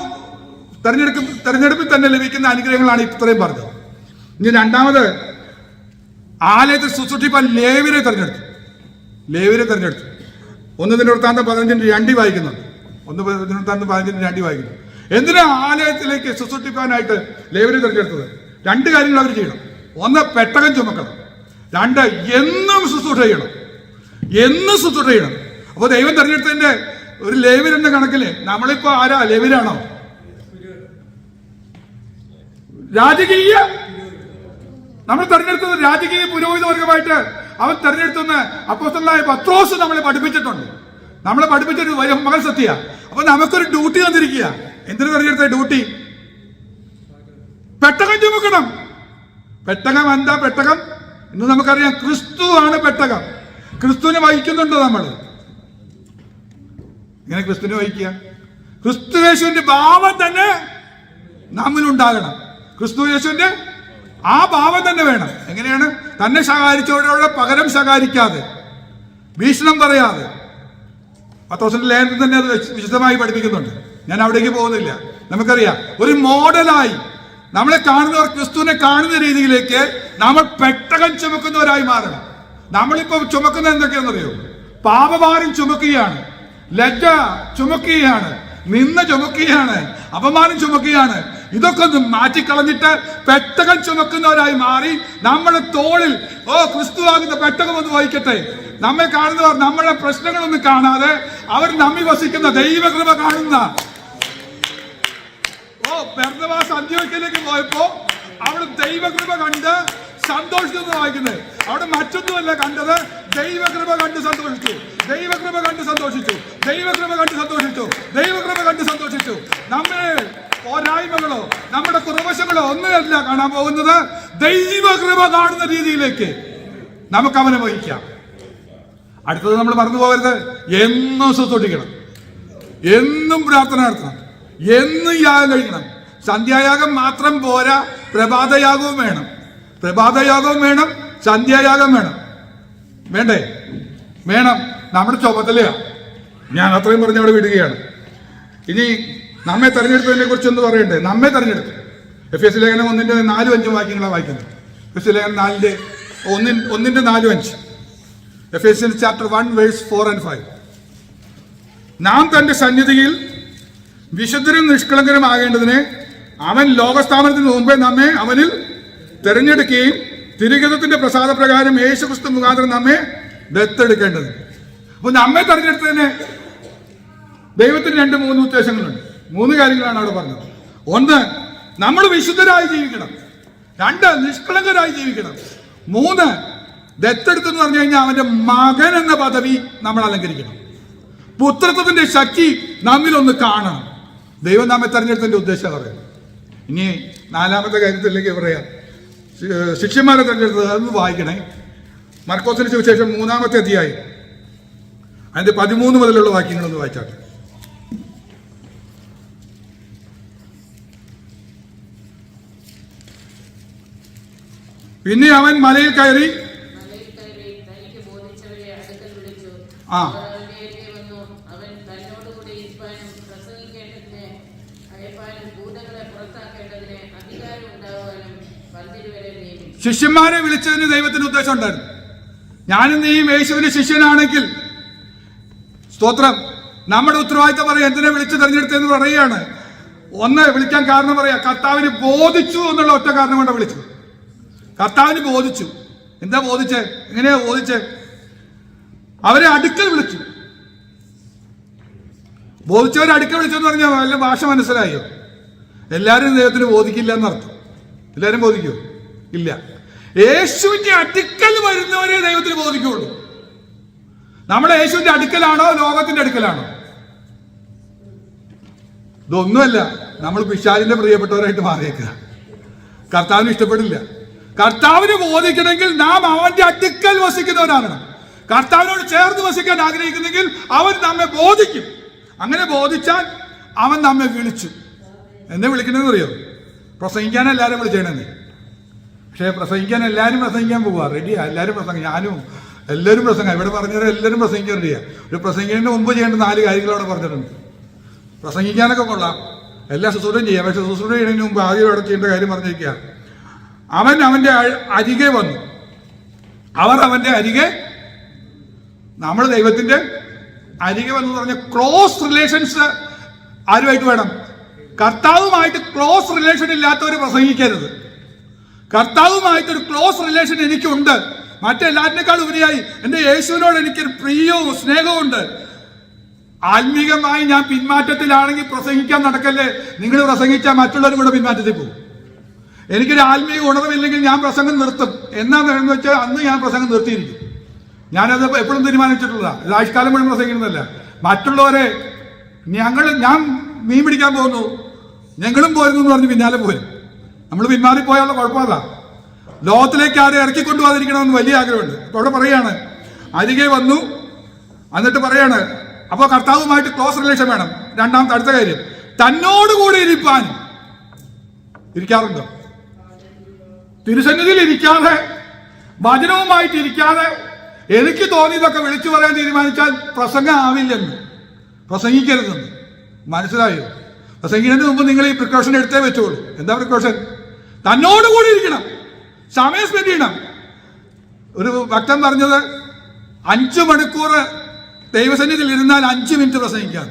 തെരഞ്ഞെടുപ്പ് തെരഞ്ഞെടുപ്പിൽ തന്നെ ലഭിക്കുന്ന അനുഗ്രഹങ്ങളാണ് ഇത്രയും പറഞ്ഞത്. ഇനി രണ്ടാമത് ആലയത്തെ ശുശ്രൂഷിപ്പാൻ ലേവിനെ തെരഞ്ഞെടുത്തു. ലേവിനെ തെരഞ്ഞെടുത്തു. ഒന്ന് ദിനവൃത്താന്തം പതിനഞ്ചിന് രണ്ടി വായിക്കുന്നുണ്ട്. ഒന്ന് ദിനവൃത്താന്തം പതിനഞ്ചിന് രണ്ടി വായിക്കുന്നു. എന്തിനാ ആലയത്തിലേക്ക് ശുശ്രൂഷിപ്പാനായിട്ട് ലേവിനെ തെരഞ്ഞെടുത്തത്? രണ്ട് കാര്യങ്ങൾ അവർ ചെയ്യണം. ഒന്ന് പെട്ടകം ചുമക്കണം. രണ്ട് എന്നും ശുശ്രൂഷ ചെയ്യണം. എന്നും ശുശ്രൂഷ ചെയ്യണം. അപ്പൊ ദൈവം തെരഞ്ഞെടുത്തതിന്റെ ഒരു ലേവിലെന്ന കണക്കിൽ നമ്മളിപ്പോ ആരാ? ലേവിലാണോ രാജകീയ നമ്മൾ തെരഞ്ഞെടുത്തത് രാജകീയ പുരോഹിത വർഗമായിട്ട് അവൻ തെരഞ്ഞെടുത്തുന്ന അപ്പോസ്തലനായ പത്രോസ് നമ്മളെ പഠിപ്പിച്ചിട്ടുണ്ട്. നമ്മളെ പഠിപ്പിച്ചൊരു മകൻ സത്യ. അപ്പൊ നമുക്കൊരു ഡ്യൂട്ടി തന്നിരിക്കുക എന്തിനു തെരഞ്ഞെടുത്ത ഡ്യൂട്ടി? പെട്ടകം ചുമക്കണം. പെട്ടകം എന്താ പെട്ടകം? ഇന്ന് നമുക്കറിയാം ക്രിസ്തു ആണ് പെട്ടകം. ക്രിസ്തുവിനെ വഹിക്കുന്നുണ്ടോ നമ്മൾ ഇങ്ങനെ ക്രിസ്തുവിനെ വഹിക്കുക. ക്രിസ്തു യേശുവിന്റെ ഭാവം തന്നെ നമ്മിലുണ്ടാകണം. ക്രിസ്തു യേശുവിന്റെ ആ ഭാവം തന്നെ വേണം. എങ്ങനെയാണ്? തന്നെ ശകാരിച്ചവരോട് പകരം ശകാരിക്കാതെ ഭീഷണം പറയാതെ. പത്തോസിന്റെ ലേഖനത്തിൽ തന്നെ അത് വിശ- വിശദമായി പഠിപ്പിക്കുന്നുണ്ട്. ഞാൻ അവിടേക്ക് പോകുന്നില്ല. നമുക്കറിയാം ഒരു മോഡലായി നമ്മളെ കാണുന്നവർ ക്രിസ്തുവിനെ കാണുന്ന രീതിയിലേക്ക് നമ്മൾ പെട്ടകം ചുമക്കുന്നവരായി മാറണം. നമ്മളിപ്പോ ചുമക്കുന്നത് എന്തൊക്കെയാണെന്നറിയോ? പാപഭാരം ചുമക്കുകയാണ്. ലജ്ജ ചുമക്കുകയാണ് നിന്ന ചുമക്കുകയാണ് അപമാനം ചുമക്കുകയാണ്. ഇതൊക്കെ ഒന്ന് മാറ്റിക്കളഞ്ഞിട്ട് പെട്ടകം ചുമക്കുന്നവരായി മാറി നമ്മുടെ തോളിൽ ഓ ക്രിസ്തു ആകുന്ന പെട്ടകം ഒന്ന് വഹിക്കട്ടെ. നമ്മെ കാണുന്നവർ നമ്മളെ പ്രശ്നങ്ങളൊന്നും കാണാതെ അവർ നമ്മി വസിക്കുന്ന ദൈവകൃപ കാണുന്ന. ഓ ബർദവാസ് അന്ത്യോക്കിലേക്ക് പോയപ്പോ അവിടെ ദൈവകൃപ കണ്ട് സന്തോഷിച്ചു വായിക്കുന്നത് അവിടെ മറ്റൊന്നുമല്ല കണ്ടത്. ദൈവകൃപ കണ്ട് സന്തോഷിച്ചു. ദൈവകൃപ കണ്ട് സന്തോഷിച്ചു. ദൈവകൃപ കണ്ട് സന്തോഷിച്ചു. ദൈവകൃപ കണ്ട് സന്തോഷിച്ചു. നമ്മളെ പോരായ്മകളോ നമ്മുടെ കുറവശങ്ങളോ ഒന്നുമല്ല കാണാൻ പോകുന്നത് ദൈവകൃപ കാണുന്ന രീതിയിലേക്ക് നമുക്ക് അവനെ വഹിക്കാം. അടുത്തത് നമ്മൾ മറന്നു പോകരുത്. എന്നും ശുശ്രൂഷിക്കണം എന്നും പ്രാർത്ഥന നടത്തണം. എന്നും യാഗം കഴിക്കണം. സന്ധ്യായാഗം മാത്രം പോരാ. പ്രഭാതയാഗവും വേണം. പ്രഭാതയാഗവും വേണം സന്ധ്യായാഗം വേണം. വേണ്ടേ? വേണം. നമ്മുടെ ചുമതലയാ. ഞാൻ അത്രയും പറഞ്ഞ് അവിടെ വിടുകയാണ്. ഇനി നമ്മെ തെരഞ്ഞെടുത്തതിനെ കുറിച്ചൊന്ന് പറയണ്ടേ നമ്മെ തെരഞ്ഞെടുത്തു. എഫ് എസ് ലേഖനം ഒന്നിന്റെ നാലും അഞ്ചും വാക്യങ്ങളാണ് വായിക്കുന്നത്. എഫ് എസ് ലേഖനം നാലിന്റെ ഒന്നിൻ ഒന്നിന്റെ നാലും അഞ്ച്. Ephesians chapter one verse four and five. നാം തന്റെ സന്നിധിയിൽ വിശുദ്ധരും നിഷ്കളങ്കരും ആകേണ്ടതിന് അവൻ ലോകസ്ഥാപനത്തിന് മുമ്പേ നമ്മെ അവനിൽ തെരഞ്ഞെടുക്കുകയും തിരുഗതത്തിന്റെ പ്രസാദപ്രകാരം യേശുക്രിസ്തു മുഖാന്തരം നമ്മെ ദത്തെടുക്കേണ്ടത്. അപ്പൊ നമ്മെ തെരഞ്ഞെടുത്തതിന് ദൈവത്തിന് രണ്ട് മൂന്ന് ഉദ്ദേശങ്ങളുണ്ട്. മൂന്ന് കാര്യങ്ങളാണ് അവിടെ പറഞ്ഞത്. ഒന്ന് നമ്മൾ വിശുദ്ധരായി ജീവിക്കണം. രണ്ട് നിഷ്കളങ്കരായി ജീവിക്കണം. മൂന്ന് ദത്തെടുത്തെന്ന് പറഞ്ഞു കഴിഞ്ഞാൽ അവന്റെ മകൻ എന്ന പദവി നമ്മൾ അലങ്കരിക്കണം. പുത്രത്വത്തിന്റെ ശക്തി നമ്മിലൊന്ന് കാണണം. ദൈവം നമ്മെ തെരഞ്ഞെടുത്തതിന്റെ ഉദ്ദേശം പറയാം ഇനി നാലാമത്തെ കാര്യത്തിലേക്ക് പറയാം ശിഷ്യന്മാരെ തെരഞ്ഞെടുത്തത് അതൊന്ന് വായിക്കണേ. മർക്കോസിന് സുവിശേഷം മൂന്നാമത്തെ അധ്യായം. അതിന്റെ പതിമൂന്ന് മുതലുള്ള വാക്യങ്ങളൊന്ന് വായിച്ചാട്ടെ പിന്നെ അവൻ മലയിൽ കയറി ആ. അവർ അവന്റെ അടുക്കൽ വന്നു അവൻ തന്നോടുകൂടി ഇരിപ്പാനും പ്രസംഗിക്കേണ്ടതിന് അയപ്പാനും ഭൂതങ്ങളെ പുറത്താക്കേണ്ടതിന് അധികാരം ഉണ്ടാവാനും പന്തിരുവരെ നിയമിച്ചു ശിഷ്യന്മാരെ വിളിച്ചതിന് ദൈവത്തിന് ഉദ്ദേശം ഉണ്ടായിരുന്നു. ഞാനും നീയും യേശുവിന്റെ ശിഷ്യനാണെങ്കിൽ സ്തോത്രം നമ്മുടെ ഉത്തരവാദിത്തം പറയാം എന്തിനെ വിളിച്ചു തെരഞ്ഞെടുത്തെന്ന് പറയുകയാണ്. ഒന്ന് വിളിക്കാൻ കാരണം പറയാം കർത്താവിന് ബോധിച്ചു എന്നുള്ള ഒറ്റ കാരണം കൊണ്ട് വിളിച്ചു കർത്താവിന് ബോധിച്ചു. എന്താ ബോധിച്ചേ? എങ്ങനെയാ ബോധിച്ചേ? അവരെ അടുക്കൽ വിളിച്ചു. ബോധിച്ചവരെ അടുക്കൽ വിളിച്ചെന്ന് പറഞ്ഞാൽ വല്ല ഭാഷ മനസ്സിലായോ? എല്ലാവരും ദൈവത്തിന് ബോധിക്കില്ല എന്നർത്ഥം. എല്ലാവരും ബോധിക്കുമോ ഇല്ല. യേശുവിന്റെ അടുക്കൽ വരുന്നവരെ ദൈവത്തിന് ബോധിക്കുള്ളൂ നമ്മൾ യേശുവിന്റെ അടുക്കലാണോ? ലോകത്തിന്റെ അടുക്കലാണോ? ഇതൊന്നുമല്ല. നമ്മൾ പിശാലിന്റെ പ്രിയപ്പെട്ടവരായിട്ട് മാറിയേക്കുക. കർത്താവിന് ഇഷ്ടപ്പെടില്ല. കർത്താവിന് ബോധിക്കണമെങ്കിൽ നാം അവന്റെ അടുക്കൽ വസിക്കുന്നവരാകണം. കർത്താവിനോട് ചേർന്ന് വസിക്കാൻ ആഗ്രഹിക്കുന്നെങ്കിൽ അവൻ നമ്മെ ബോധിക്കും. അങ്ങനെ ബോധിച്ചാൽ അവൻ നമ്മെ വിളിച്ചു. എന്നെ വിളിക്കണമെന്ന് അറിയോ പ്രസംഗിക്കാൻ എല്ലാവരും വിളിച്ചേണെന്ന് പക്ഷേ പ്രസംഗിക്കാൻ എല്ലാവരും പ്രസംഗിക്കാൻ പോവാ. റെഡിയാ എല്ലാവരും പ്രസംഗം ഞാനും എല്ലാവരും പ്രസംഗം ഇവിടെ പറഞ്ഞവരെ എല്ലാവരും പ്രസംഗിക്കാൻ റെഡിയാ ഒരു പ്രസംഗിക്കുന്നതിന് മുമ്പ് ചെയ്യേണ്ട നാല് കാര്യങ്ങൾ അവിടെ പറഞ്ഞിട്ടുണ്ട്. പ്രസംഗിക്കാനൊക്കെ കൊള്ളാം. എല്ലാ ശുശ്രൂഷയും ചെയ്യാം. പക്ഷെ ശുശ്രൂഷ ചെയ്യുന്നതിന് മുമ്പ് ആദ്യം അവിടെ ചെയ്യേണ്ട കാര്യം പറഞ്ഞിരിക്കുക അവൻ അവന്റെ അരികെ വന്നു. അവർ അവന്റെ അരികെ നമ്മൾ ദൈവത്തിന്റെ അരികെ വന്നു പറഞ്ഞ ക്ലോസ് റിലേഷൻസ് ആരുമായിട്ട് വേണം? കർത്താവുമായിട്ട് ക്ലോസ് റിലേഷൻ ഇല്ലാത്തവർ പ്രസംഗിക്കരുത്. കർത്താവുമായിട്ട് ഒരു ക്ലോസ് റിലേഷൻ എനിക്കുണ്ട്. മറ്റെല്ലാറ്റിനേക്കാൾ ഉപരിയായി എന്റെ യേശുവിനോട് എനിക്കൊരു പ്രിയവും സ്നേഹവും ഉണ്ട് ആത്മീകമായി ഞാൻ പിന്മാറ്റത്തിലാണെങ്കിൽ പ്രസംഗിക്കാൻ നടക്കല്ലേ? നിങ്ങൾ പ്രസംഗിച്ചാൽ മറ്റുള്ളവരും കൂടെ പിന്മാറ്റത്തിൽ പോകും. എനിക്കൊരു ആത്മീയ ഉണർവില്ലെങ്കിൽ ഞാൻ പ്രസംഗം നിർത്തും. എന്നാന്ന് വെച്ചാൽ അന്ന് ഞാൻ പ്രസംഗം നിർത്തിയിരിക്കും. ഞാനത് എപ്പോഴും തീരുമാനിച്ചിട്ടുള്ളതാണ് ഇത് ആയുഷ്കാലം മുഴുവൻ പ്രസംഗിക്കുന്നതല്ല. മറ്റുള്ളവരെ ഞങ്ങൾ ഞാൻ മീൻ പിടിക്കാൻ പോകുന്നു. ഞങ്ങളും പോരുന്നു എന്ന് പറഞ്ഞ് പിന്നാലെ പോരും. നമ്മൾ പിന്മാറിപ്പോയാലുള്ള കുഴപ്പമല്ല. ലോകത്തിലേക്ക് ആരെ ഇറക്കി കൊണ്ടുപോകാതിരിക്കണമെന്ന് വലിയ ആഗ്രഹമുണ്ട്. അപ്പൊ അവിടെ പറയാണ് അരികെ വന്നു. എന്നിട്ട് പറയാണ് അപ്പോൾ കർത്താവുമായിട്ട് ക്ലോസ് റിലേഷൻ വേണം. രണ്ടാമത്തെ അടുത്ത കാര്യം തന്നോട് കൂടി ഇരിപ്പാൻ ഇരിക്കാറുണ്ടോ? തിരുസന്നിധിയിൽ ഇരിക്കാതെ വചനവുമായിട്ട് ഇരിക്കാതെ എനിക്ക് തോന്നിയതൊക്കെ വിളിച്ചു പറയാൻ തീരുമാനിച്ചാൽ പ്രസംഗം ആവില്ലെന്ന് പ്രസംഗിക്കരുതെന്ന്. മനസ്സിലായോ? പ്രസംഗിക്കുന്നതിന് മുമ്പ് നിങ്ങൾ ഈ പ്രിക്കോഷൻ എടുത്തേ വെച്ചോളൂ എന്താ പ്രിക്കോഷൻ തന്നോട് കൂടി ഇരിക്കണം. സമയം സ്പെൻഡ് ചെയ്യണം. ഒരു ഭക്തൻ പറഞ്ഞത് അഞ്ചു മണിക്കൂർ ദൈവസന്നിധിയിൽ ഇരുന്നാൽ അഞ്ച് മിനിറ്റ് പ്രസംഗിക്കാം.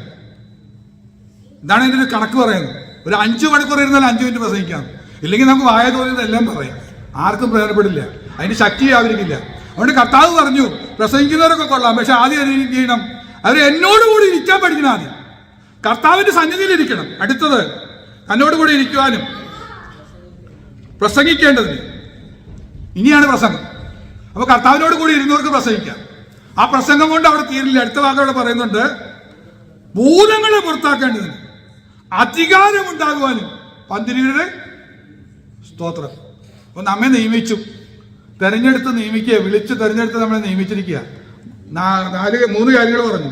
ഇതാണ് എന്റെ ഒരു കണക്ക് പറയുന്നത്? ഒരു അഞ്ചു മണിക്കൂർ ഇരുന്നാൽ അഞ്ച് മിനിറ്റ് പ്രസംഗിക്കാം. ഇല്ലെങ്കിൽ നമുക്ക് വായ തോന്നിയതെല്ലാം പറയാം. ആർക്കും പ്രയോജനപ്പെടില്ല. അതിന് ശക്തി ആവരിക്കില്ല അതുകൊണ്ട് കർത്താവ് പറഞ്ഞു പ്രസംഗിക്കുന്നവരൊക്കെ കൊള്ളാം പക്ഷെ ആദ്യം എന്ത് ചെയ്യണം. അവർ എന്നോട് കൂടി ഇരിക്കാൻ പഠിക്കണം ആദ്യം. കർത്താവിന്റെ സന്നിധിയിൽ ഇരിക്കണം. അടുത്തത് തന്നോട് കൂടി ഇരിക്കുവാനും. പ്രസംഗിക്കേണ്ടതിന്. ഇനിയാണ് പ്രസംഗം. അപ്പൊ കർത്താവിനോട് കൂടി ഇരുന്നവർക്ക് പ്രസംഗിക്കാം. ആ പ്രസംഗം കൊണ്ട് അവിടെ തീരില്ല. അടുത്ത വാക്കവിടെ പറയുന്നുണ്ട് ഭൂതങ്ങളെ പുറത്താക്കേണ്ടതിന് അധികാരമുണ്ടാകുവാനും പന്തിരിയുടെ സ്തോത്രം. അപ്പൊ നമ്മെ നിയമിച്ചു. തെരഞ്ഞെടുത്ത് നിയമിക്കുക. വിളിച്ച് തെരഞ്ഞെടുത്ത് നമ്മളെ നിയമിച്ചിരിക്കുക. നാല് മൂന്ന് കാര്യങ്ങൾ പറഞ്ഞു.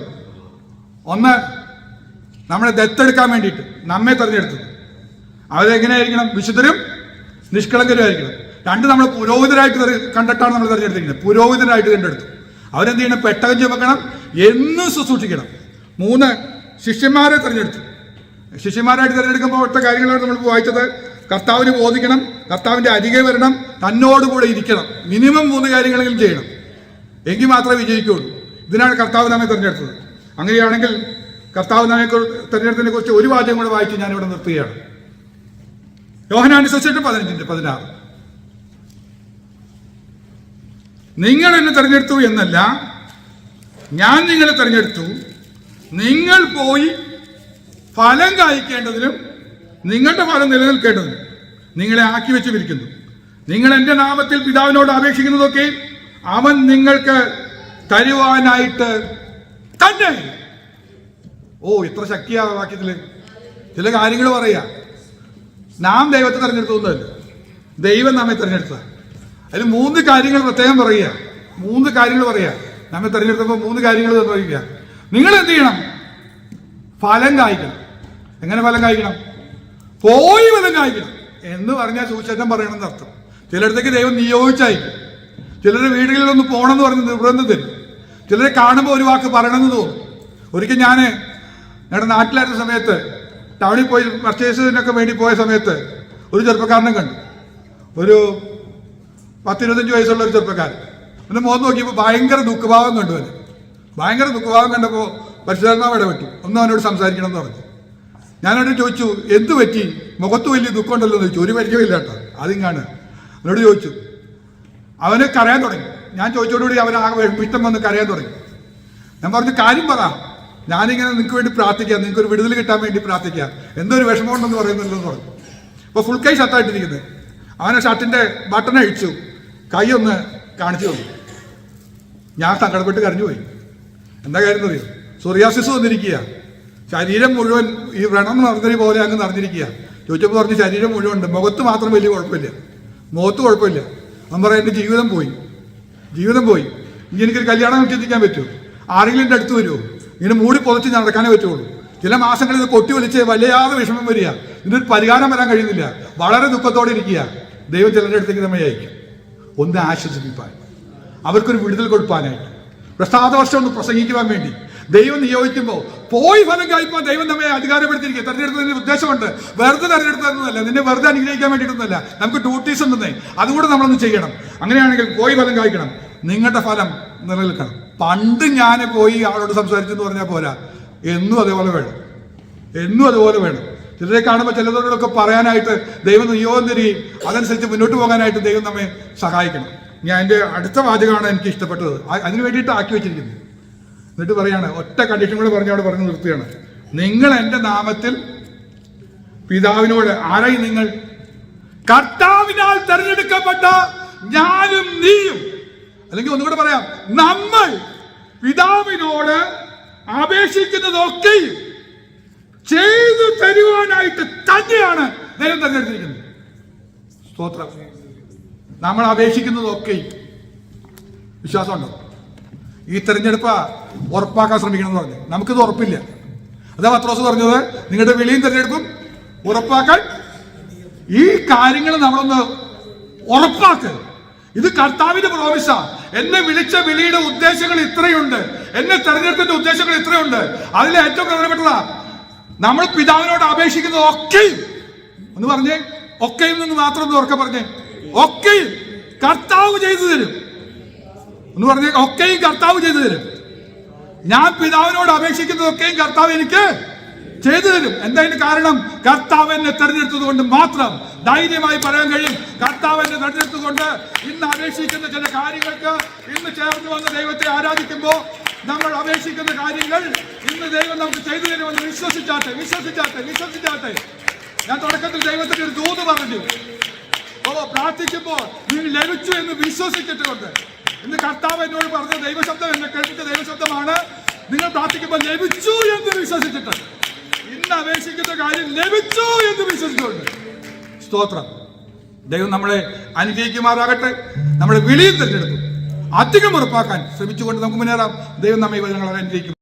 ഒന്ന് നമ്മളെ ദത്തെടുക്കാൻ വേണ്ടിയിട്ട്. നമ്മെ തെരഞ്ഞെടുത്തു അവരെങ്ങനെയായിരിക്കണം? വിശുദ്ധരും നിഷ്കളങ്കരുമായിരിക്കണം രണ്ട് നമ്മൾ പുരോഹിതരായിട്ട് കണ്ടെത്താണ് നമ്മൾ തിരഞ്ഞെടുത്തിരിക്കുന്നത്. പുരോഹിതരായിട്ട് കണ്ടെടുത്തു അവരെന്ത് ചെയ്യണം പെട്ടകം ചുമക്കണം. എന്നും ശുശ്രൂഷിക്കണം. മൂന്ന് ശിഷ്യന്മാരെ തിരഞ്ഞെടുത്തു. ശിഷ്യന്മാരായിട്ട് തിരഞ്ഞെടുക്കുമ്പോൾ ഒറ്റ കാര്യങ്ങളാണ് നമ്മൾ വായിച്ചത്. കർത്താവിന് ബോധിക്കണം. കർത്താവിന്റെ അരികെ വരണം. തന്നോടുകൂടെ ഇരിക്കണം. മിനിമം മൂന്ന് കാര്യങ്ങളെങ്കിലും ചെയ്യണം. എങ്കിൽ മാത്രമേ വിജയിക്കുകയുള്ളൂ. ഇതിനാണ് കർത്താവ് നമ്മെ തിരഞ്ഞെടുത്തത്. അങ്ങനെയാണെങ്കിൽ കർത്താവ് നമ്മെ തിരഞ്ഞെടുത്തതിനെ കുറിച്ച് ഒരു വാചകം കൂടെ വായിച്ച് ഞാനിവിടെ നിർത്തുകയാണ്. യോഹനാനുസരിച്ചിട്ട് പതിനഞ്ചിന്റെ പതിനാറ്. നിങ്ങൾ എന്നെ തെരഞ്ഞെടുത്തു എന്നല്ല ഞാൻ നിങ്ങളെ തെരഞ്ഞെടുത്തു. നിങ്ങൾ പോയി ഫലം കായ്ക്കേണ്ടതിനും നിങ്ങളുടെ ഫലം നിലനിൽക്കേണ്ടതിനും നിങ്ങളെ ആക്കി വെച്ച് വിരിക്കുന്നു നിങ്ങൾ എന്റെ നാമത്തിൽ പിതാവിനോട് അപേക്ഷിക്കുന്നതൊക്കെ അവൻ നിങ്ങൾക്ക് തരുവാനായിട്ട് തന്നെ. ഓ ഇത്ര ശക്തിയാ വാക്യത്തിൽ. ചില കാര്യങ്ങൾ പറയാ. നാം ദൈവത്തെ തെരഞ്ഞെടുത്തൊന്നുമല്ല ദൈവം നമ്മെ തെരഞ്ഞെടുത്ത അതിൽ മൂന്ന് കാര്യങ്ങൾ പ്രത്യേകം പറയുക. മൂന്ന് കാര്യങ്ങൾ പറയുക. നമ്മെ തെരഞ്ഞെടുത്തപ്പോൾ മൂന്ന് കാര്യങ്ങൾ പറയുക നിങ്ങൾ എന്ത് ചെയ്യണം? ഫലം കായ്ക്കണം. എങ്ങനെ ഫലം കായ്ക്കണം? പോയി ഫലം കായ്ക്കണം. എന്ന് പറഞ്ഞാൽ സൂചനം പറയണമെന്ന് അർത്ഥം. ചിലയിടത്തേക്ക് ദൈവം നിയോഗിച്ചായിരിക്കും. ചിലരുടെ വീടുകളിൽ ഒന്ന് പോകണമെന്ന് പറഞ്ഞ് നിർബന്ധം തരും. ചിലരെ കാണുമ്പോൾ ഒരു വാക്ക് പറയണമെന്ന് തോന്നും. ഒരിക്കൽ ഞാൻ ഞങ്ങളുടെ നാട്ടിലായിരുന്ന സമയത്ത് ടൗണിൽ പോയി പർച്ചേസിനൊക്കെ വേണ്ടി പോയ സമയത്ത് ഒരു ചെറുപ്പക്കാരനെ കണ്ടു. ഒരു പത്തിരുപത്തഞ്ച് വയസ്സുള്ള ഒരു ചെറുപ്പക്കാരൻ. എന്നെ മോൻ നോക്കിയപ്പോൾ ഭയങ്കര ദുഃഖഭാവം കണ്ടു അവന്. ഭയങ്കര ദുഃഖഭാവം കണ്ടപ്പോൾ പരിശുദ്ധാത്മാവ് ഇടപെട്ടു. ഒന്ന് അവനോട് സംസാരിക്കണം എന്ന് പറഞ്ഞു. ഞാനോട് ചോദിച്ചു എന്ത് പറ്റി? മുഖത്ത് വലിയ ദുഃഖമുണ്ടല്ലോ എന്ന് ചോദിച്ചു. ഒരു പരിചയമില്ല കേട്ടോ. ആദ്യം കാണുക. അവനോട് ചോദിച്ചു അവന് കരയാൻ തുടങ്ങി. ഞാൻ ചോദിച്ചോടുകൂടി അവൻ ആകെ വിഷ്ടം വന്ന് കരയാൻ തുടങ്ങി. ഞാൻ പറഞ്ഞു കാര്യം പറ. ഞാനിങ്ങനെ നിങ്ങൾക്ക് വേണ്ടി പ്രാർത്ഥിക്കാം. നിങ്ങൾക്ക് ഒരു വിടുതൽ കിട്ടാൻ വേണ്ടി പ്രാർത്ഥിക്കാം. എന്തൊരു വിഷമമുണ്ടെന്ന് പറയുന്നില്ലെന്ന് പറഞ്ഞു. അപ്പൊ ഫുൾ കൈ ഷർട്ടായിട്ടിരിക്കുന്നത് അവനെ ഷർട്ടിന്റെ ബട്ടൺ അഴിച്ചു. കൈ ഒന്ന് കാണിച്ചു തന്നു. ഞാൻ സങ്കടപ്പെട്ട് കരഞ്ഞു പോയി. എന്താ കാര്യം അറിയോ? സോറിയാസിസ് വന്നിരിക്കുക. ശരീരം മുഴുവൻ ഈ വ്രണം നിറഞ്ഞൊരു പോലെ അങ്ങ് നടന്നിരിക്കുക ചോദിച്ചപ്പോൾ പറഞ്ഞു ശരീരം മുഴുവൻ ഉണ്ട്. മുഖത്ത് മാത്രം വലിയ കുഴപ്പമില്ല. മുഖത്ത് കുഴപ്പമില്ല. അവൻ പറയാം എന്റെ ജീവിതം പോയി. ജീവിതം പോയി. ഇനി എനിക്കൊരു കല്യാണം ചിന്തിക്കാൻ പറ്റുമോ ആരെങ്കിലും എന്റെ അടുത്ത് വരുമോ ഇങ്ങനെ മൂടി പുതച്ച് നടക്കാനേ പറ്റുള്ളൂ. ചില മാസങ്ങളിൽ ഇത് കൊട്ടി വലിച്ച് വലിയാതെ വിഷമം വരിക. ഇതിനൊരു പരിഹാരം വരാൻ കഴിയുന്നില്ല. വളരെ ദുഃഖത്തോടെ ഇരിക്കുക. ദൈവം ചിലരുടെ അടുത്തേക്ക് നമ്മെ അയക്കും. ഒന്ന് ആശ്വസിപ്പിക്കാൻ അവർക്കൊരു വിടുതൽ കൊടുക്കാനായിട്ട് പ്രസാദവർഷം ഒന്ന് പ്രസംഗിക്കുവാൻ വേണ്ടി. ദൈവം നിയോഗിക്കുമ്പോൾ പോയി ഫലം കഴിക്കുമ്പോൾ ദൈവം നമ്മെ അധികാരപ്പെടുത്തിയിരിക്കുക. തെരഞ്ഞെടുത്തതിന് ഉദ്ദേശമുണ്ട്. വെറുതെ തെരഞ്ഞെടുത്തതൊന്നുമല്ല നിന്നെ വെറുതെ അനുഗ്രഹിക്കാൻ വേണ്ടിയിട്ടൊന്നുമല്ല. നമുക്ക് ഡ്യൂട്ടീസ് ഉണ്ടെന്നേ. അതുകൂടെ നമ്മളൊന്ന് ചെയ്യണം. അങ്ങനെയാണെങ്കിൽ പോയി ഫലം കഴിക്കണം നിങ്ങളുടെ ഫലം നിലനിൽക്കണം. പണ്ട് ഞാൻ പോയി ആളോട് സംസാരിച്ചെന്ന് പറഞ്ഞാൽ പോരാ. എന്നും അതേപോലെ വേണം. എന്നും അതുപോലെ വേണം. ചിലരെ കാണുമ്പോൾ ചിലതോടൊക്കെ പറയാനായിട്ട് ദൈവം നിയോഗം തരികയും അതനുസരിച്ച് മുന്നോട്ട് പോകാനായിട്ട് ദൈവം നമ്മെ സഹായിക്കണം. ഞാൻ എന്റെ അടുത്ത വാചകമാണ് എനിക്ക് ഇഷ്ടപ്പെട്ടത്. അതിന് വേണ്ടിയിട്ട് ആക്കി വെച്ചിരിക്കുന്നത് എന്നിട്ട് പറയാണ് ഒറ്റ കണ്ടീഷൻ കൂടെ പറഞ്ഞ് അവിടെ പറഞ്ഞു നിർത്തുകയാണ്. നിങ്ങൾ എന്റെ നാമത്തിൽ പിതാവിനോട് ആരായി നിങ്ങൾ? കർത്താവിനാൽ തെരഞ്ഞെടുക്കപ്പെട്ട ഞാനും നീയും. അല്ലെങ്കിൽ ഒന്നുകൂടെ പറയാം. നമ്മൾ പിതാവിനോട് അപേക്ഷിക്കുന്നതൊക്കെയും ചെയ്തു തരുവാനായിട്ട് തന്നെയാണ് ദൈവം തെരഞ്ഞെടുത്തിരിക്കുന്നത് സ്തോത്രം. നമ്മൾ അപേക്ഷിക്കുന്നതൊക്കെയും വിശ്വാസമുണ്ടോ? ഈ തെരഞ്ഞെടുപ്പ് ഉറപ്പാക്കാൻ ശ്രമിക്കണമെന്ന് പറഞ്ഞു. നമുക്കിത് ഉറപ്പില്ല. അതാ പത്രോസ് പറഞ്ഞത് നിങ്ങളുടെ വിളിയും തെരഞ്ഞെടുപ്പും ഉറപ്പാക്കാൻ ഈ കാര്യങ്ങൾ നമ്മളൊന്ന് ഉറപ്പാക്കുക ഇത് കർത്താവിന്റെ പ്രോമിസ എന്നെ വിളിച്ച വിളിയുടെ ഉദ്ദേശങ്ങൾ ഇത്രയുണ്ട്. എന്നെ തെരഞ്ഞെടുത്തിന്റെ ഉദ്ദേശങ്ങൾ ഇത്രയുണ്ട്. അതിൽ ഏറ്റവും പ്രധാനപ്പെട്ടതാ നമ്മൾ പിതാവിനോട് അപേക്ഷിക്കുന്നത് ഒക്കെയും ഒന്ന് പറഞ്ഞേ ഒക്കെയും എന്ന് മാത്രം ഒന്ന് ഉറക്കെ പറഞ്ഞേ ഒക്കെയും കർത്താവ് ചെയ്തു തരും. എന്ന് പറഞ്ഞേ ഒക്കെയും കർത്താവ് ചെയ്തു തരും. ഞാൻ പിതാവിനോട് അപേക്ഷിക്കുന്നതൊക്കെയും കർത്താവ് എനിക്ക് ചെയ്തു തരും. എന്തായാലും കാരണം? കർത്താവ് എന്നെ തെരഞ്ഞെടുത്തത് കൊണ്ട് മാത്രം ധൈര്യമായി പറയാൻ കഴിയും. കർത്താവ് എന്നെ തെരഞ്ഞെടുത്തുകൊണ്ട് ഇന്ന് അപേക്ഷിക്കുന്ന ചില കാര്യങ്ങൾക്ക് ഇന്ന് ചേർന്ന് വന്ന ദൈവത്തെ ആരാധിക്കുമ്പോൾ നമ്മൾ അപേക്ഷിക്കുന്ന കാര്യങ്ങൾ ഇന്ന് ദൈവം നമുക്ക് ചെയ്തു തരുമെന്ന് വിശ്വസിച്ചാട്ടെ വിശ്വസിച്ചാട്ടെ വിശ്വസിച്ചാട്ടെ. ഞാൻ തുടക്കത്തിൽ ദൈവത്തിന്റെ ഒരു ദൂത് പറഞ്ഞു. ഓ പ്രാർത്ഥിക്കുമ്പോൾ നീ ലഭിച്ചു എന്ന് വിശ്വസിച്ചിട്ടുണ്ട്. ഇന്ന് കർത്താവ് എന്നോട് പറഞ്ഞ ദൈവശബ്ദം എന്നെ കേൾപ്പിച്ച ദൈവശബ്ദമാണ്. നിങ്ങൾ പ്രാർത്ഥിക്കുമ്പോൾ ലഭിച്ചു എന്ന് വിശ്വസിച്ചിട്ട് ഇന്ന് അപേക്ഷിക്കുന്ന കാര്യം ലഭിച്ചു എന്ന് വിശ്വസിച്ചുകൊണ്ട്. സ്തോത്രം. ദൈവം നമ്മളെ അനുഗ്രഹിക്കുമാറാകട്ടെ. നമ്മുടെ വിളിയും തിരഞ്ഞെടുക്കും. അധികം ഉറപ്പാക്കാൻ ശ്രമിച്ചുകൊണ്ട് നമുക്ക് മുന്നേറാം. ദൈവം നമ്മെ വചനങ്ങളെ അനുഗ്രഹിക്കും.